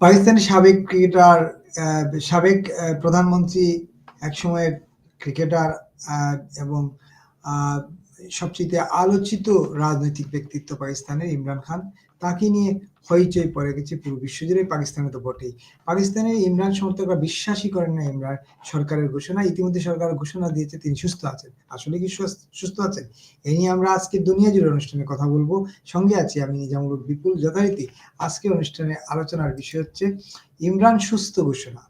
পাকিস্তানের সাবেক ক্রিকেটার সাবেক প্রধানমন্ত্রী এক একসময়ের ক্রিকেটার এবং সবচেয়ে আলোচিত রাজনৈতিক ব্যক্তিত্ব পাকিস্তানের ইমরান খান। তাকে নিয়ে হইচই পড়ে গেছে পুরো বিশ্বজুড়ে পাকিস্তানে তো বটেই। পাকিস্তানে ইমরান সমর্থকরা বিশ্বাসই করেন না ইমরান সরকারের ঘোষণা। ইতিমধ্যে সরকার ঘোষণা দিয়েছে, তিনি সুস্থ আছেন। আসলে কি সুস্থ- আছেন? এই নিয়ে আমরা আজকে দুনিয়া জুড়ে অনুষ্ঠানে কথা বলব। সঙ্গে আছি আমি নিজামুল বিপুল। যথারীতি আজকে অনুষ্ঠানে আলোচনার বিষয় হচ্ছে, ইমরান সুস্থ ঘোষণা।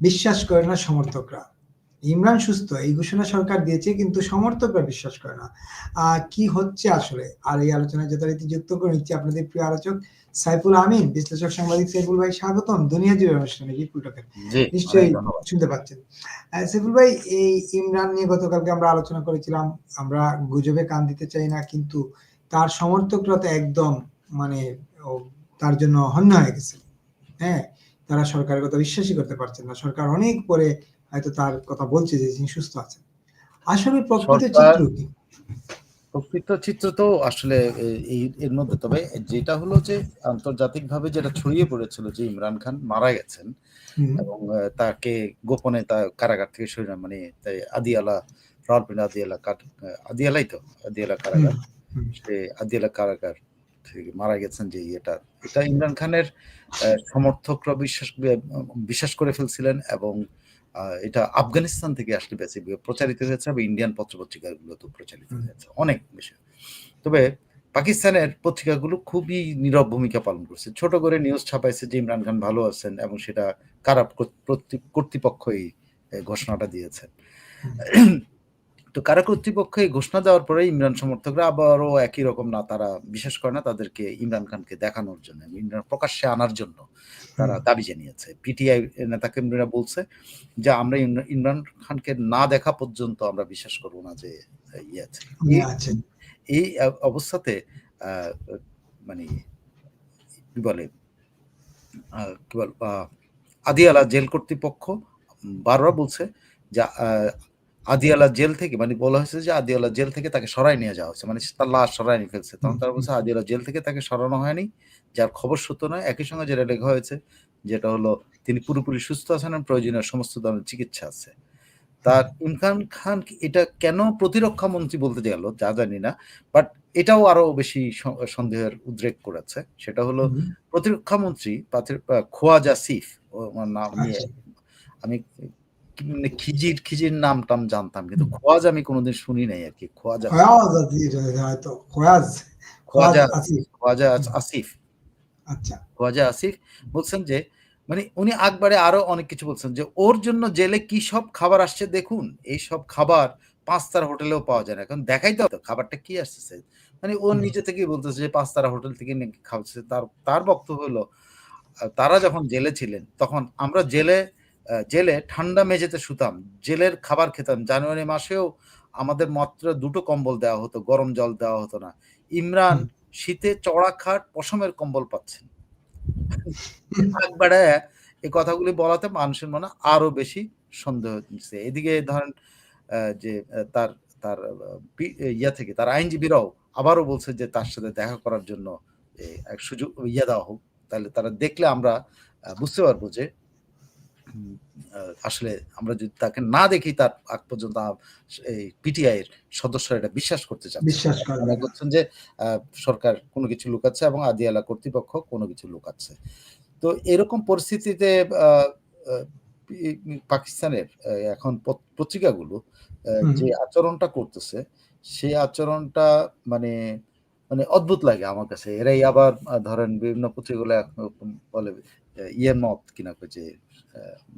বিশ্বাস করে না সমর্থকরা। ইমরান সুস্থ এই ঘোষণা সরকার দিয়েছে কিন্তু সমর্থকরা বিশ্বাস করে না। আহ, কি হচ্ছে আসলে? আর এই আলোচনায় যথারীতি যুক্ত করে নিচ্ছি আপনাদের প্রিয় আলোচক সাইফুল আমিন বিশ্লেষক সাংবাদিক সাইফুল ভাই স্বাগতম। দুনিয়া জুড়ে অনুষ্ঠানে বিপুল টকের? নিশ্চয়ই শুনতে পাচ্ছেন। সাইফুল ভাই এই ইমরান নিয়ে গতকালকে আমরা আলোচনা করেছিলাম। আমরা গুজবে কান দিতে চাই না কিন্তু তার সমর্থকরা তো একদম মানে তার জন্য হন্য হয়ে গেছে। হ্যাঁ তারা সরকারের কথা বিশ্বাসই করতে পারছেন না। সরকার অনেক পরে হয়তো তার কথা বলছে যে তিনি সুস্থ আছেন। আসলে প্রকৃত চিত্র কি? প্রকৃত চিত্র তো আসলে এর মধ্যে। তবে যেটা হলো যে আন্তর্জাতিকভাবে যেটা ছড়িয়ে পড়েছিল যে ইমরান খান মারা গেছেন এবং তাকে গোপনে তা কারাগার থেকে সরিয়ে মানে আদিয়ালা রাওয়ালপিন্ডি আদিয়ালা কাট- আদিয়ালাই তো আদিয়ালা কারাগার। সে আদিয়ালা কারাগার থেকে মারা গেছেন যে এটা এটা ইমরান খানের সমর্থকরা বিশ্বাস বিশ্বাস করে ফেলছিলেন এবং আহ, এটা আফগানিস্তান থেকে আসলে বেশি প্রচারিত হয়েছে এবং ইন্ডিয়ান পত্রপত্রিকাগুলো তো প্রচারিত হয়েছে অনেক বেশি। তবে পাকিস্তানের পত্রিকাগুলো খুবই নীরব ভূমিকা পালন করছে। ছোট করে নিউজ ছাপাইছে যে ইমরান খান ভালো আছেন এবং সেটা কারা কর্তৃপক্ষই ঘোষণাটা দিয়েছে তো কারা কর্তৃপক্ষ এই ঘোষণা দেওয়ার পরে ইমরান সমর্থকরা আবারও একই রকম না তারা বিশেষ করে না তাদেরকে ইমরান খানকে দেখানোর জন্য ইমরান প্রকাশ্যে আনার জন্য তারা দাবি জানিয়েছে। পিটিআই নেতাকে ইমরান বলছে যে আমরা ইমরান- খানকে না দেখা পর্যন্ত আমরা বিশ্বাস করব না যে ইয়ে আছে। এই- অবস্থাতে আহ, মানে কি বলে কি বল আদিয়ালা জেল কর্তৃপক্ষ বারবার বলছে যে আদিয়ালা জেল থেকে মানে বলা হয়েছে যে আদিয়ালা জেল থেকে তাকে সরাই নিয়ে যাওয়া হয়েছে। মানে তার লাশ সরাই নিয়ে ফেলছে। তখন তারা বলছে আদিয়ালা জেল থেকে তাকে সরানো হয়নি যার খবর সত্য নয়। একই সঙ্গে যেটা লেখা হয়েছে যেটা হলো তিনি পুরোপুরি সুস্থ আছেন প্রয়োজনীয় সমস্ত ধরনের চিকিৎসা আছে। তার ইমরান খান এটা কেন প্রতিরক্ষা মন্ত্রী বলতে গেল যা জানি না। বাট এটাও আরও বেশি সন্দেহের উদ্রেক করেছে। সেটা হলো প্রতিরক্ষা মন্ত্রী খোয়াজা সিফ নাম নিয়ে আচ্ছা। আমি খিজির খিজির নাম টাম জানতাম কিন্তু খোয়াজ আমি কোনোদিন শুনি নাই আর কি খোয়াজা খয়াজ হয়তো খয়াজ। খোয়াজা খোয়াজ আসিফ। খোয়াজা আসিফ। আচ্ছা। খোয়াজা আসিফ বলছেন যে মানে উনি আকবারে আরও অনেক কিছু বলছেন যে ওর জন্য জেলে কি সব খাবার আসছে দেখুন এই সব খাবার পাঁচ তারা হোটেলেও পাওয়া যায় না। এখন দেখাই তো খাবারটা কি আসছে মানে ও। নিজে থেকেই বলতেছে যে পাঁচ তারা হোটেল থেকে খাচ্ছে তার তার বক্তব্য হলো তারা যখন জেলে ছিলেন তখন আমরা জেলে জেলে ঠান্ডা মেঝেতে শুতাম জেলের খাবার খেতাম। জানুয়ারি মাসেও আমাদের মাত্র দুটো কম্বল দেওয়া হতো গরম জল দেওয়া হতো না। ইমরান শীতে চড়া খাট পশমের কম্বল পাচ্ছেন। এই কথাগুলি বলাতে মানুষের মনে আরও বেশি সন্দেহ হচ্ছে। এদিকে ধরেন যে তার তার ইয়া থেকে তার আইনজীবীরাও আবারও বলছে যে তার সাথে দেখা করার জন্য এক সুযোগ ইয়া দেওয়া হোক। তাহলে তারা দেখলে আমরা বুঝতে পারব যে আসলে আমরা যদি তাকে না দেখি তার আগ পর্যন্ত এই পিটিআই এর সদস্যরা এটা বিশ্বাস করতে চাচ্ছে না। বিশ্বাস মনে করছেন যে সরকার কোনো কিছু লুকাচ্ছে এবং আদিয়ালা কর্তৃপক্ষ কোনো কিছু লুকাচ্ছে। তো এরকম পরিস্থিতিতে পাকিস্তানের এখন পত- পত্রিকাগুলো যে আচরণটা করতেছে সেই আচরণটা মানে মানে অদ্ভুত লাগে আমার কাছে। এরাই আবার ধরেন বিভিন্ন পত্রিকাগুলো এখন বলে ইয়ের মত কিনা যে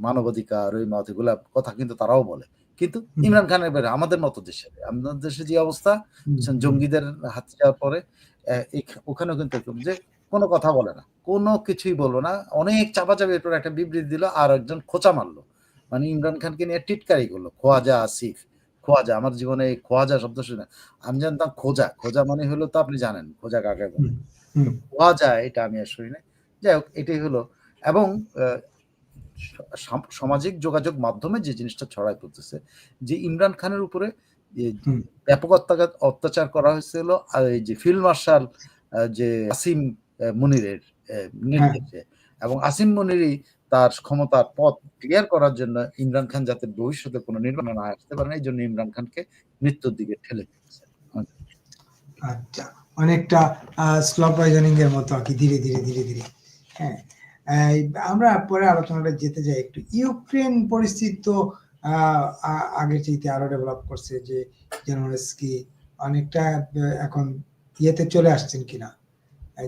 মানবাধিকার ওই মত এগুলা কথা কিন্তু তারাও বলে। কিন্তু ইমরান খানের বেড়ে আমাদের মতো দেশে আমাদের দেশে যে অবস্থা জঙ্গিদের হাতে যাওয়ার পরে ওখানেও কিন্তু এরকম যে কোনো কথা বলে না কোনো কিছুই বলব না। অনেক চাপাচাপি এরপর একটা বিবৃতি দিল আর একজন খোঁচা মারলো। মানে ইমরান খানকে নিয়ে টিটকারি করল খোয়াজা আসিফ খোয়াজা আমার জীবনে এই খোয়াজা শব্দ শুনে আমি জানতাম খোঁজা খোঁজা মানে হলো তো আপনি জানেন খোঁজা কাকে বলে? খোয়াজা এটা আমি আর শুনি না যাই হোক এটাই হলো। এবং সামাজিক যোগাযোগ মাধ্যমে যে জিনিসটা ছড়াই পড়তেছে যে ইমরান খানের উপরে ব্যাপক অত্যাচার অত্যাচার করা হয়েছিল আর এই যে ফিল্ড মার্শাল যে আসিম মুনিরের নির্দেশে। এবং আসিম মনিরই তার ক্ষমতার পথ ক্লিয়ার করার জন্য ইমরান খান যাতে ভবিষ্যতে কোনো নির্বাচনে না আসতে পারে এই জন্য ইমরান খানকে মৃত্যুর দিকে ঠেলে দিচ্ছে আচ্ছা অনেকটা স্লো পয়জনিং এর মতো আর কি ধীরে ধীরে ধীরে ধীরে। হ্যাঁ আমরা পরে আলোচনাটা যেতে যাই একটু। ইউক্রেন পরিস্থিতি তো আগের চাইতে আরও ডেভেলপ করছে যে জেনোনেস্কি অনেকটা এখন ইয়েতে চলে আসছেন কিনা?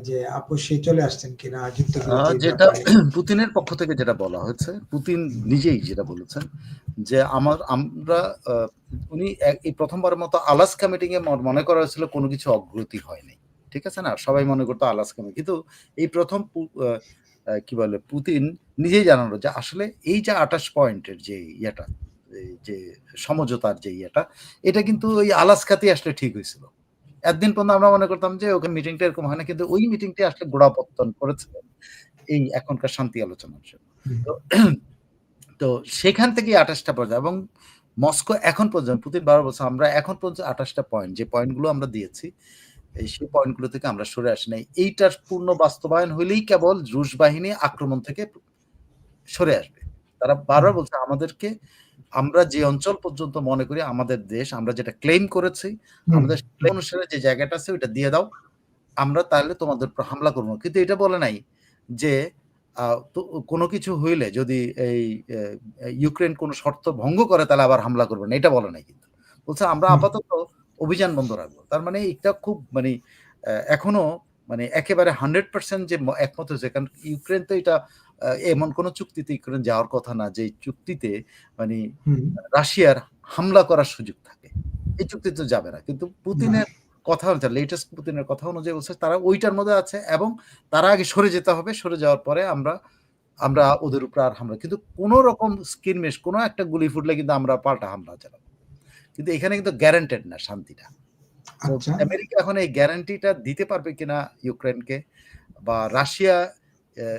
যে আপোষে চলে আসছেন কিনা যুদ্ধ যেটা পুতিনের পক্ষ থেকে যেটা বলা হয়েছে পুতিন নিজেই যেটা বলেছেন যে আমার আমরা উনি এই প্রথমবারের মতো আলাস্কা মিটিং এ মনে- করা হয়েছিল কোনো কিছু অগ্রগতি হয়নি। ঠিক আছে না? সবাই মনে করতো আলাস্কা। কিন্তু এই প্রথম কি বলে পুতিন নিজেই জানালো যে আসলে এই যে আঠাশ পয়েন্টের যে ইয়েটা যে সমঝোতার যে ইয়েটা এটা কিন্তু ওই আলাস্কাতেই আসলে ঠিক হয়েছিল। একদিন পর্যন্ত আমরা মনে করতাম যে ওকে মিটিংটা এরকম হয় না কিন্তু ওই মিটিংটি আসলে গোড়াপত্তন করেছে এই এখনকার শান্তি আলোচনার জন্য। তো তো সেখান থেকে আঠাশটা পর্যায়ে এবং মস্কো এখন পর্যন্ত পুতিন বারো বছর আমরা এখন পর্যন্ত আঠাশটা পয়েন্ট যে পয়েন্টগুলো আমরা দিয়েছি এই সেই পয়েন্টগুলো থেকে আমরা সরে আসি নাই। এইটার পূর্ণ বাস্তবায়ন হইলেই কেবল রুশ বাহিনী আক্রমণ থেকে সরে আসবে। তারা বারবার বলছে আমাদেরকে আমরা যে অঞ্চল পর্যন্ত মনে করি আমাদের দেশ আমরা যেটা ক্লেম করেছি আমাদের অনুসারে যে জায়গাটা আছে ওইটা দিয়ে দাও। আমরা তাহলে তোমাদের উপর হামলা করব। কিন্তু এটা বলে নাই যে কোনো কিছু হইলে যদি এই ইউক্রেন কোনো শর্ত ভঙ্গ করে তাহলে আবার হামলা করবে না। এটা বলে নাই কিন্তু। বলছে আমরা আপাতত অভিযান বন্ধ রাখব। তার মানে এটা খুব মানে এখনও মানে একেবারে হান্ড্রেড পার্সেন্ট যে একমত হয়েছে। কারণ ইউক্রেন তো এটা এমন কোনো চুক্তিতে ইউক্রেন যাওয়ার কথা না যে চুক্তিতে মানে রাশিয়ার হামলা করার সুযোগ থাকে। এই চুক্তিতে যাবে না। কিন্তু পুতিনের কথা অনুযায়ী লেটেস্ট পুতিনের কথা অনুযায়ী বলছে তারা ওইটার মধ্যে আছে এবং তারা আগে সরে যেতে হবে। সরে যাওয়ার পরে আমরা আমরা ওদের উপর আর হামলা। কিন্তু কোন রকম স্কিনমেশ কোনো একটা গুলি ফুটলে কিন্তু আমরা পাল্টা হামলা চালাবো। কিন্তু এখানে কিন্তু গ্যারান্টেড না শান্তিটা। আচ্ছা। আমেরিকা এখন এই গ্যারান্টিটা দিতে পারবে কিনা ইউক্রেনকে বা রাশিয়া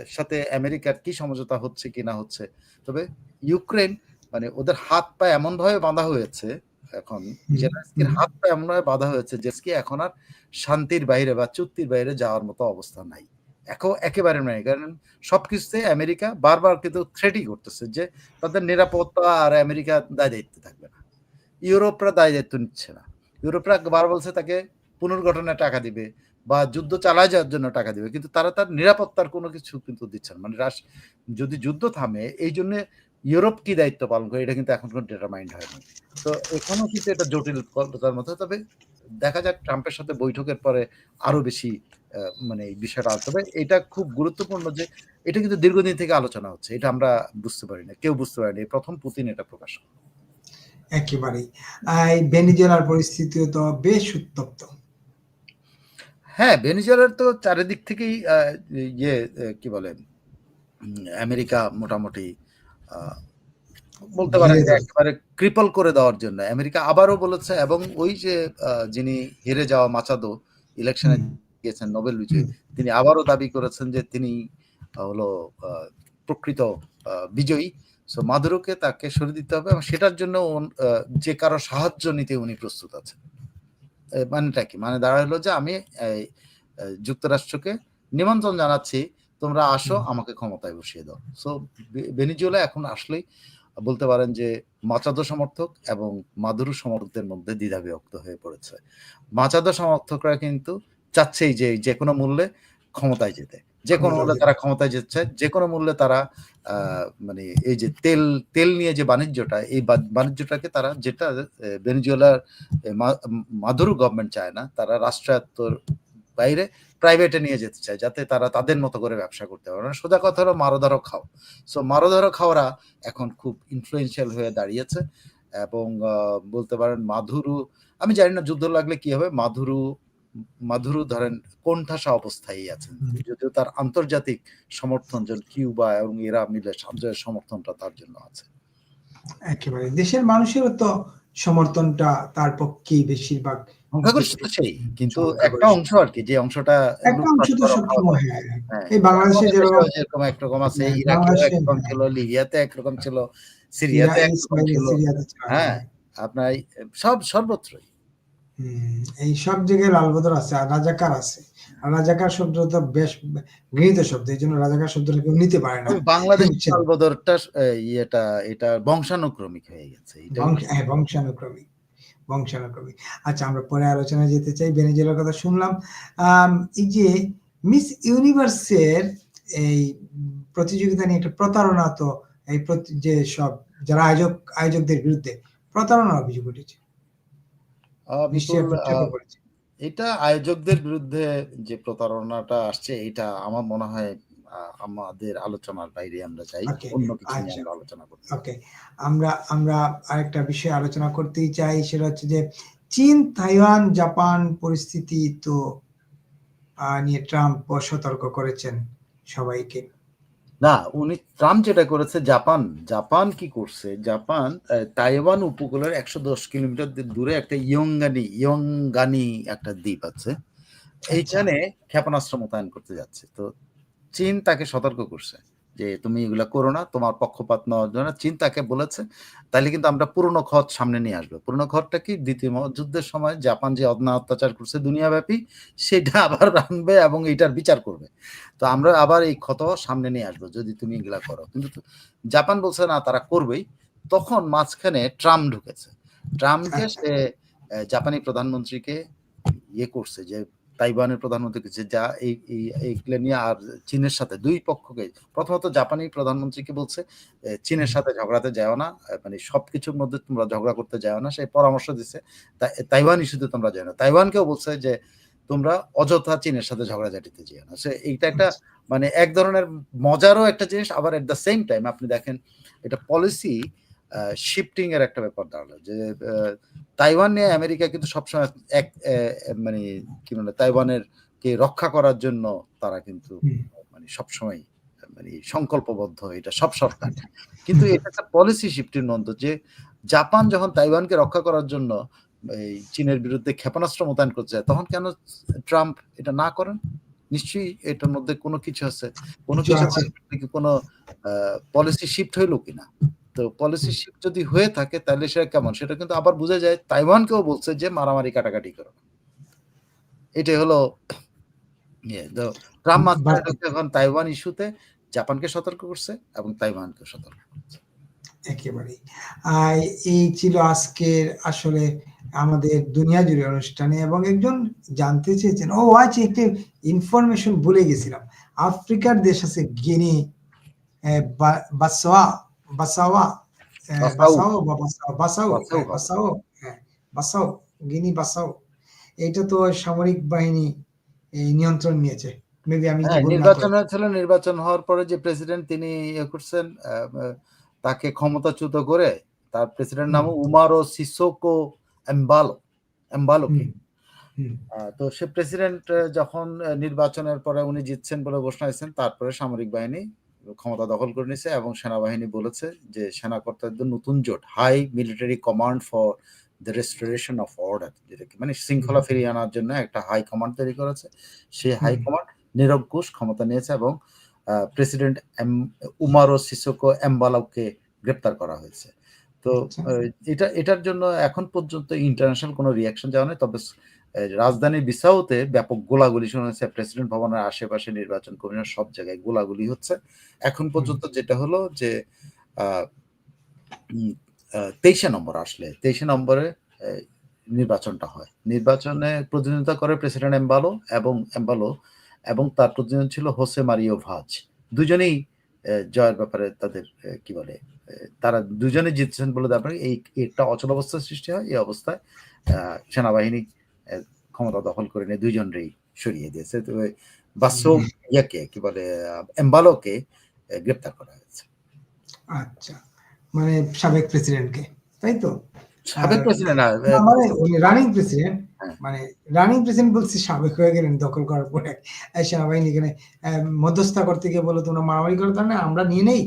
সাথে আমেরিকার কি সমঝোতা হচ্ছে কিনা হচ্ছে। তবে ইউক্রেন মানে ওদের হাত পা এমন ভাবে বাঁধা হয়েছে এখন জেলেনস্কির হাত পা এমন ভাবে বাঁধা হয়েছে যে এখন আর শান্তির বাইরে বা চুক্তির বাইরে যাওয়ার মতো অবস্থা নাই। এখন একেবারে নাই। কারণ সবকিছুতে আমেরিকা বারবার কিন্তু থ্রেটই করতেছে যে তাদের নিরাপত্তা আর আমেরিকা দায় দায়িত্বে থাকবে না। ইউরোপরা দায় দায়িত্ব নিচ্ছে না। ইউরোপরা বার বলছে তাকে পুনর্গঠনে টাকা দিবে বা যুদ্ধ চালায় যাওয়ার জন্য টাকা দিবে, কিন্তু তারা তার নিরাপত্তার কোনো কিছু কিন্তু দিচ্ছে না। মানে রাশ যদি যুদ্ধ থামে, এই জন্য ইউরোপ কি দায়িত্ব পালন করে, এটা কিন্তু এখন কোনো ডিটারমাইন্ড হয়নি তো এখনও কিন্তু এটা জটিল তার মধ্যে, তবে দেখা যাক ট্রাম্পের সাথে বৈঠকের পরে আরও বেশি মানে এই বিষয়টা হবে। এটা খুব গুরুত্বপূর্ণ যে এটা কিন্তু দীর্ঘদিন থেকে আলোচনা হচ্ছে, এটা আমরা বুঝতে পারি না, কেউ বুঝতে পারিনি। এই প্রথম পুতিন এটা প্রকাশ করে। একেবারেই। ভেনিজুয়েলার পরিস্থিতিও তো বেশ উত্তপ্ত। হ্যাঁ ভেনিজুয়েলার তো চারিদিক থেকেই ইয়ে কি বলে আমেরিকা মোটামুটি বলতে পারেন যে একেবারে ক্রিপল করে দেওয়ার জন্য। আমেরিকা আবারও বলেছে এবং ওই যে যিনি হেরে যাওয়া মাচাদো ইলেকশনে গিয়েছেন নোবেল বিজয়ী তিনি আবারও দাবি করেছেন যে তিনি হলো আহ, প্রকৃত বিজয়ী। সো মাদুরোকে তাকে সরিয়ে দিতে হবে এবং সেটার জন্য যে কারও সাহায্য নিতে উনি প্রস্তুত আছেন। মানেটা কি? মানে দাঁড়াল যে আমি যুক্তরাষ্ট্রকে নিমন্ত্রণ জানাচ্ছি তোমরা আসো আমাকে ক্ষমতায় বসিয়ে দাও। সো ভেনিজুয়েলা এখন আসলেই বলতে পারেন যে মাচাদো সমর্থক এবং মাদুরু সমর্থকদের মধ্যে দ্বিধা বিভক্ত হয়ে পড়েছে। মাচাদো সমর্থকরা কিন্তু চাচ্ছেই যে যে কোনো মূল্যে ক্ষমতায় যেতে। যে কোনো মূল্যে তারা ক্ষমতায় যেতে যে কোনো মূল্যে তারা মানে এই যে তেল তেল নিয়ে যে বাণিজ্যটা এই বাণিজ্যটাকে তারা যেটা ভেনিজুয়েলার এ, মা- মাদুরো গভর্নমেন্ট চায় না তারা রাষ্ট্রায়ত্তর বাইরে প্রাইভেটে নিয়ে যেতে চায় যাতে তারা তাদের মতো করে ব্যবসা করতে পারে। মানে সোজা কথা হলো মারো ধরো খাও। সো মারো ধরো খাওয়ারা এখন খুব ইনফ্লুয়েন্সিয়াল হয়ে দাঁড়িয়েছে এবং বলতে পারেন মাধুরু আমি জানি না যুদ্ধ লাগলে কি হবে মাধুরু মাধুরু ধরেন কোণঠাসা অবস্থায় আছেন। যদিও তার আন্তর্জাতিক সমর্থন যেন কিউবা এবং এরা মিলে সমর্থনটা তার জন্য আছে। একেবারে। দেশের মানুষেরও তো সমর্থনটা তার পক্ষেই বেশিরভাগ সেই কিন্তু একটা অংশ আর কি যে অংশটা একটা অংশ তো সবসময় হ্যাঁ। হ্যাঁ, এই বাংলাদেশে যেরকম একরকম আছে হ্যাঁ, বাংলাদেশে একরকম। ছিল লিবিয়াতে একরকম ছিল সিরিয়াতে একরকম ছিল। হ্যাঁ আপনার সব সর্বত্রই। এই সব জায়গায় লালবদর আছে আর রাজাকার আছে। আর রাজাকার শব্দটা বেশ গৃহীত শব্দ এই জন্য রাজাকার শব্দটা কেউ নিতে পারে না। বাংলাদেশ বুঝছেন? সালবদরটা ইয়েটা এটা বংশানুক্রমিক হয়ে গেছে হ্যাঁ বংশানুক্রমিক বংশানুক্রমিক। আচ্ছা আমরা পরে আলোচনায় যেতে চাই ভেনেজুয়েলার কথা শুনলাম। এই যে মিস ইউনিভার্সের এই প্রতিযোগিতা নিয়ে একটা প্রতারণা তো এই যে সব যারা আয়োজক আয়োজকদের বিরুদ্ধে প্রতারণার অভিযোগ উঠেছে আহ, নিশ্চয়ই বিপুল, আপনি চোখে আহ, পড়েছে এটা আয়োজকদের বিরুদ্ধে যে প্রতারণাটা আসছে এটা আমার মনে হয় আমাদের আলোচনার বাইরে আমরা চাই অন্য কিছু নিয়ে আচ্ছা। আমরা আলোচনা করতে ওকে আমরা আমরা আরেকটা বিষয় আলোচনা করতেই চাই সেটা হচ্ছে যে চীন তাইওয়ান জাপান পরিস্থিতি তো নিয়ে ট্রাম্প সতর্ক করেছেন সবাইকে। না উনি ট্রাম্প যেটা করেছে জাপান জাপান কি করছে? জাপান তাইওয়ান উপকূলের একশো দশ কিলোমিটার দূরে একটা ইয়ংগানি ইয়ংগানি একটা দ্বীপ আছে। এইখানে ক্ষেপণাস্ত্র মোতায়েন করতে যাচ্ছে। তো চীন তাকে সতর্ক করছে। যে তুমি এগুলা করো না তোমার পক্ষপাত নেওয়ার জন্য চীন তাকে বলেছে। তাহলে কিন্তু আমরা পুরনো খত সামনে নিয়ে আসব। পুরনো খতটা কি? দ্বিতীয় যুদ্ধের সময় জাপান যে অদনা অত্যাচার করছে দুনিয়াব্যাপী সেটা আবার আনবে এবং এটার বিচার করবে। তো আমরা আবার এই ক্ষত সামনে নিয়ে আসব যদি তুমি এগুলা করো। কিন্তু জাপান বলছে না তারা করবেই। তখন মাঝখানে ট্রাম্প ঢুকেছে। ট্রাম্পকে সে জাপানি প্রধানমন্ত্রীকে ইয়ে করছে যে তাইওয়ানের প্রধানমন্ত্রীকে যে যা এই এই- এইগুলো নিয়ে আর চীনের সাথে দুই পক্ষকে প্রথমত জাপানি প্রধানমন্ত্রীকে বলছে চীনের সাথে ঝগড়াতে যাও না মানে সব কিছুর মধ্যে তোমরা ঝগড়া করতে যাও না সেই পরামর্শ দিচ্ছে তাইওয়ান ইস্যুতে তোমরা যাও না। তাইওয়ানকেও বলছে যে তোমরা অযথা চীনের সাথে ঝগড়াঝাটিতে যেও না। সে এইটা একটা মানে এক ধরনের মজারও একটা জিনিস আবার এট দ্য সেম টাইম আপনি দেখেন এটা পলিসি শিফটিং এর একটা ব্যাপার দাঁড়াল যে তাইওয়ান নিয়ে আমেরিকা কিন্তু সবসময় এক মানে কি বলে তাইওয়ানের কে রক্ষা করার জন্য তারা কিন্তু মানে সবসময় মানে সংকল্পবদ্ধ এটা সব সরকার। কিন্তু এটা একটা পলিসি শিফটের মন্ত্র যে জাপান যখন তাইওয়ানকে রক্ষা করার জন্য এই চীনের বিরুদ্ধে ক্ষেপণাস্ত্র মোতায়েন করতে যায় তখন কেন ট্রাম্প এটা না করেন? নিশ্চয়ই এটার মধ্যে কোনো কিছু আছে। কোনো কিছু কোনো পলিসি শিফট হইল কিনা? তো পলিসি শিফট যদি হয়ে থাকে তাহলে সেটা কেমন? সেটা কিন্তু আবার বোঝা যায় তাইওয়ানকেও বলছে যে মারামারি কাটাকাটি করো। না। এটাই হলো ইয়ে, ট্রাম্প এখন তাইওয়ান ইস্যুতে জাপানকে সতর্ক করছে এবং তাইওয়ানকে সতর্ক করছে। একেবারেই। এই ছিল আজকের আসলে আমাদের দুনিয়া জুড়ে অনুষ্ঠানে এবং একজন জানতে চেয়েছেন ও আচ্ছা একটি ইনফরমেশন ভুলে গেছিলাম। আফ্রিকার দেশ আছে গিনি আহ, বাসাওয়া বাসাওয়া আহ, বা বাসাও বাসাও বাসাউ বাসাও হ্যাঁ গিনি তো সামরিক বাহিনী নিয়ন্ত্রণ নিয়েছে। মেবি আমি হ্যাঁ নির্বাচন হয়েছিল নির্বাচন হওয়ার পরে যে প্রেসিডেন্ট তিনি ইয়ে করছেন তাকে ক্ষমতাচ্যুত করে তার প্রেসিডেন্ট নাম। উমারো সিসোকো এম্বালো হুম, তো সে প্রেসিডেন্ট যখন নির্বাচনের পরে উনি জিতছেন বলে ঘোষণা হয়েছেন তারপরে সামরিক বাহিনী ক্ষমতা দখল করে নিয়েছে এবং সেনাবাহিনী বলেছে যে সেনা কর্তাদের নতুন জোট high military command for the restoration of order যেটাকে মানে শৃঙ্খলা ফিরিয়ে আনার জন্য একটা হাই কমান্ড তৈরি করেছে। সেই হাই কমান্ড নীরব ঘোষ ক্ষমতা নিয়েছে এবং প্রেসিডেন্ট উমারো সিসোকো এম্বালাওকে গ্রেপ্তার করা হয়েছে। তো আচ্ছা। এটা এটার জন্য এখন পর্যন্ত ইন্টারন্যাশনাল কোনো রিয়াকশন যাওয়া নেই তবে রাজধানী বিসাউতে ব্যাপক গোলাগুলি শোনা যাচ্ছে প্রেসিডেন্ট ভবনের আশেপাশে নির্বাচন কমিশন সব জায়গায় গোলাগুলি হচ্ছে। এখন পর্যন্ত যেটা হলো যে তেইশে নম্বর আসলে তেইশে নম্বরে নির্বাচনটা হয়। নির্বাচনে প্রতিদ্বন্দ্বিতা করে প্রেসিডেন্ট এম্বালো এবং এম্বালো এবং তার প্রতিদ্বন্দ্বী ছিল হোসে মারিও ভাজ। দুজনেই জয়ের ব্যাপারে তাদের কি বলে তারা দুজনে জিতছেন বলে তারপরে এই একটা অচল অবস্থার সৃষ্টি হয়। এই অবস্থায় আহ, সেনাবাহিনী ক্ষমতা দখল করে নিয়ে দুইজনরেই সরিয়ে দিয়েছে। তো বাসো ইয়াকে কি বলে এম্বালোকে গ্রেপ্তার করা হয়েছে। আচ্ছা। মানে সাবেক প্রেসিডেন্টকে তাই তো? সাবেক প্রেসিডেন্ট না না, মানে উনি রানিং প্রেসিডেন্ট হ্যাঁ। মানে রানিং প্রেসিডেন্ট বলছি সাবেক হয়ে গেলেন দখল করার পরে। এই সেনাবাহিনী এখানে আহ, মধ্যস্থতা করতে গিয়ে বলো তোমরা মারামারি করো তার না আমরা নিয়ে নেই?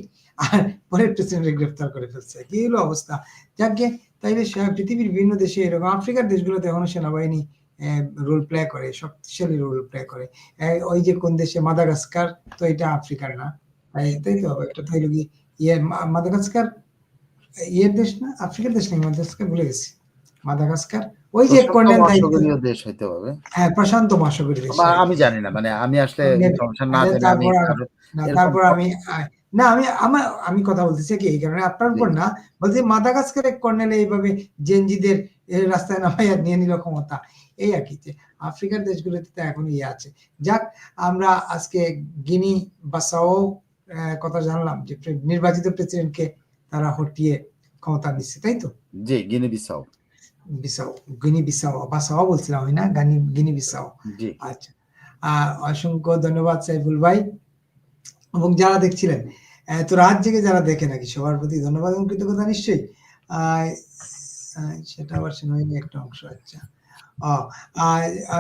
আর পরে প্রেসিডেন্ট গ্রেফতার করে ফেলছে। কি হলো অবস্থা? যাকে তাইলে পৃথিবীর বিভিন্ন দেশে এরকম আফ্রিকার দেশগুলোতে এখনও সেনাবাহিনী রোল প্লে করে শক্তিশালী রোল প্লে করে। ওই যে কোন দেশে? মাদাগাস্কার? তো এটা আফ্রিকার না। তাই তাই তো? এটা তো হইল কি ইয়ে মাদাগাস্কার? ইয়ের দেশ না? আফ্রিকার দেশ নাকি মাদাগাস্কার? ভুলে গেছি। মাদাগাস্কার? ওই যে প্রশান্ত কর্নেল মহাসাগরীয় দেশ হইতে হবে। হ্যাঁ প্রশান্ত মহাসাগরীয় দেশ। আমি জানি না মানে আমি আসলে না জেনে তারপর আমি না আমি আমার আমি কথা বলতেছি কি এই কারণে আপনার উপর না বলছি মাদাগাস্কারের কর্নেল এইভাবে জেনজিদের রাস্তায় নামাইয়া নিয়ে নিল ক্ষমতা। এই আর কি যে আফ্রিকার দেশগুলোতে তো এখন ইয়ে আছে। যাক আমরা আজকে গিনি বাসাও কথা জানলাম যে নির্বাচিত প্রেসিডেন্টকে তারা হটিয়ে ক্ষমতা নিচ্ছে তাই তো? জি গিনি বিসাও। বিসাও গিনি বিসাও বাসাও বলছিলাম আমি না গানি গিনি বিসাও। জি। আচ্ছা আহ, অসংখ্য ধন্যবাদ সাইফুল ভাই। এবং যারা দেখছিলেন এত রাত জেগে যারা দেখে নাকি সবার প্রতি ধন্যবাদ এবং কৃতজ্ঞতা নিশ্চয়ই। সেটা আবার হয়নি একটা অংশ আচ্ছা।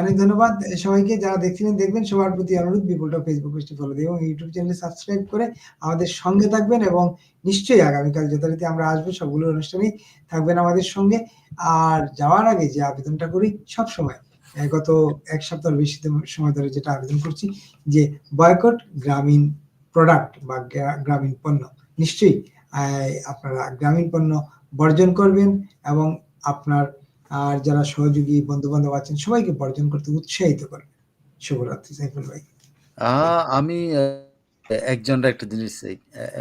অনেক ধন্যবাদ সবাইকে, যারা দেখছিলেন দেখবেন, সবার প্রতি অনুরোধ, বিপুলটা ফেসবুক পেজটি ফলো দিয়ে এবং ইউটিউব চ্যানেলে সাবস্ক্রাইব করে আমাদের সঙ্গে থাকবেন এবং নিশ্চয়ই আগামীকাল যথারীতি আমরা আসব, সবগুলো অনুষ্ঠানেই থাকবেন আমাদের সঙ্গে। আর যাওয়ার আগে যে আবেদনটা করি সব সময় গত এক সপ্তাহ বেশি সময় ধরে যেটা আবেদন করছি, যে বয়কট গ্রামীণ প্রোডাক্ট বা গ্রামীণ পণ্য। নিশ্চয়ই আপনারা গ্রামীণ পণ্য বর্জন করবেন এবং আপনার আর যারা সহযোগী বন্ধু বান্ধব আছেন সবাইকে বর্জন করতে উৎসাহিত করবেন। শুভরাত্রি সাইফুল ভাই। আমি আহ, একজনের একটা জিনিস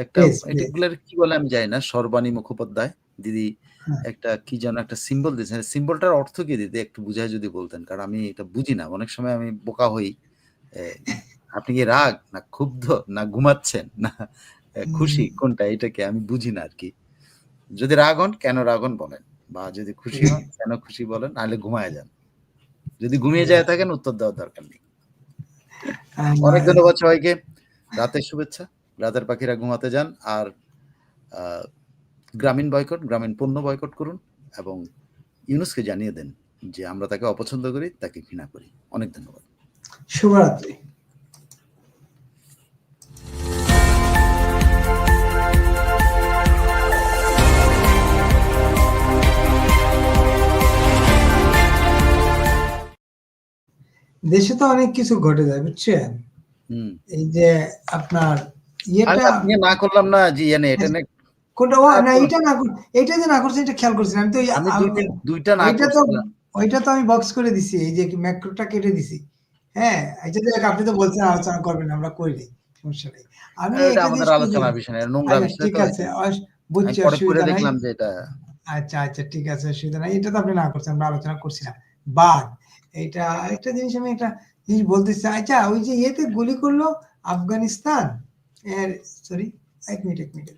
একটা. এগুলার কি বলে আমি জানি না সর্বাণী মুখোপাধ্যায়। দিদি হ্যাঁ। একটা কি যেন একটা সিম্বল দিয়েছেন। সিম্বলটার অর্থ কি দিদি? একটু বুঝায় যদি বলতেন কারণ আমি এটা বুঝি না। অনেক সময় আমি বোকা হই আপনি কি রাগ না ক্ষুব্ধ না ঘুমাচ্ছেন না? খুশি? কোনটা? এটাকে আমি বুঝি না আর কি যদি রাগ হন কেন রাগ হন বলেন। বা যদি খুশি হন কেন খুশি বলেন নাহলে ঘুমায় যান। যদি ঘুমিয়ে যায় থাকেন উত্তর দেওয়ার দরকার নেই। অনেক ধন্যবাদ সবাইকে। রাতের শুভেচ্ছা। রাতের পাখিরা ঘুমাতে যান। আর গ্রামীণ বয়কট গ্রামীণ পণ্য বয়কট করুন এবং ইউনুসকে জানিয়ে দেন যে আমরা তাকে অপছন্দ করি তাকে ঘৃণা করি। অনেক ধন্যবাদ। শুভরাত্রি। দেশে তো অনেক কিছু ঘটে যায় বুঝছেন? এই যে আপনার ইয়েটা না করলাম না যে ইয়ে এটা কোনটা? না এটা না এটা যে না করছে এটা খেয়াল করছেন। আমি তো ওই- আমি আমি- দুইটা দুইটা না ওইটা তো ওইটা তো আমি বক্স করে দিছি এই যে ম্যাক্রোটা কেটে দিছি। হ্যাঁ এটা আপনি তো বলছেন আলোচনা করবেন আমরা করি সমস্যা নেই। আমি এটা এটা আমাদের জিনিস বিষয় না, নোংরা আচ্ছা, বিষয় ঠিক আছে বুঝছি অসুবিধা দেখলাম যে এটা আচ্ছা আচ্ছা ঠিক আছে অসুবিধা নাই। এটা তো আপনি না করছেন আমরা আলোচনা করছিলাম। বাদ। এটা আরেকটা জিনিস আমি একটা জিনিস বলতে চাই। আচ্ছা ওই যে ইয়েতে গুলি করল আফগানিস্তান? এর সরি এক মিনিট এক মিনিট।